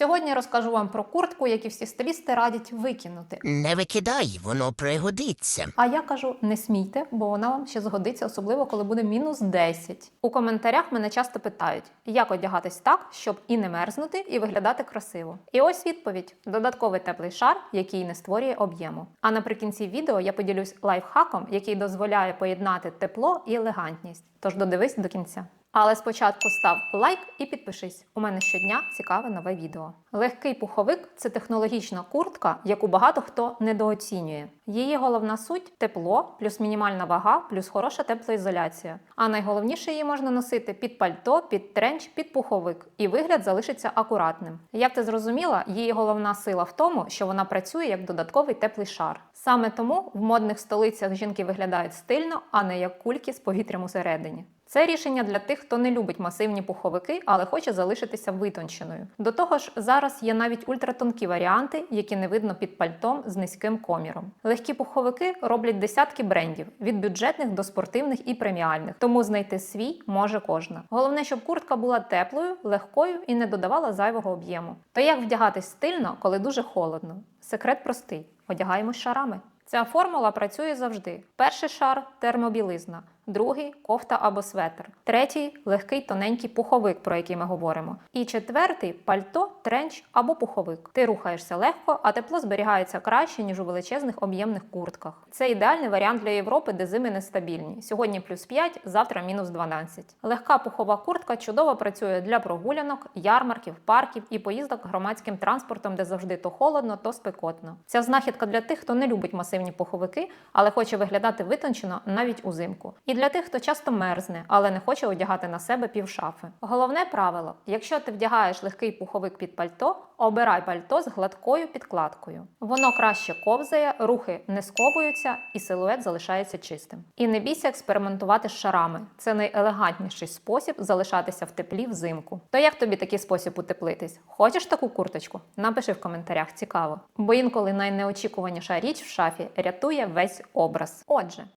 Сьогодні розкажу вам про куртку, яку всі стилісти радять викинути. Не викидай, воно пригодиться. А я кажу, не смійте, бо вона вам ще згодиться, особливо коли буде мінус 10. У коментарях мене часто питають, як одягатись так, щоб і не мерзнути, і виглядати красиво. І ось відповідь: додатковий теплий шар, який не створює об'єму. А наприкінці відео я поділюсь лайфхаком, який дозволяє поєднати тепло і елегантність. Тож додивись до кінця. Але спочатку став лайк і підпишись. У мене щодня цікаве нове відео. Легкий пуховик це технологічна куртка, яку багато хто недооцінює. Її головна суть тепло, плюс мінімальна вага, плюс хороша теплоізоляція. А найголовніше її можна носити під пальто, під тренч, під пуховик, і вигляд залишиться акуратним. Як ти зрозуміла, її головна сила в тому, що вона працює як додатковий теплий шар. Саме тому в модних столицях жінки виглядають стильно, а не як кульки з повітрям усередині. Це рішення для тих, хто не любить масивні пуховики, але хоче залишитися витонченою. До того ж, зараз є навіть ультратонкі варіанти, які не видно під пальтом з низьким коміром. Легкі пуховики роблять десятки брендів від бюджетних до спортивних і преміальних, тому знайти свій може кожна. Головне, щоб куртка була теплою, легкою і не додавала зайвого об'єму. То як вдягатись стильно, коли дуже холодно? Секрет простий: одягаємось шарами. Ця формула працює завжди. Перший шар термобілизна, другий кофта або светр, третій легкий тоненький пуховик, про який ми говоримо. І четвертий пальто, тренч або пуховик. Ти рухаєшся легко, а тепло зберігається краще, ніж у величезних об'ємних куртках. Це ідеальний варіант для Європи, де зими нестабільні. Сьогодні плюс 5, завтра мінус 12. Легка пухова куртка чудово працює для прогулянок, ярмарків, парків і поїздок громадським транспортом, де завжди то холодно, то спекотно. Ця знахідка для тих, хто не любить масивні пуховики, але хоче виглядати витончено навіть узимку. І для тих, хто часто мерзне, але не хоче одягати на себе півшафи. Головне правило: якщо ти вдягаєш легкий пуховик під пальто, обирай пальто з гладкою підкладкою. Воно краще ковзає, рухи не сковуються і силует залишається чистим. І не бійся експериментувати з шарами. Це найелегантніший спосіб залишатися в теплі взимку. То як тобі такий спосіб утеплитись? Хочеш таку курточку? Напиши в коментарях, цікаво. Бо інколи найнеочікуваніша річ в шафі рятує весь образ. Отже,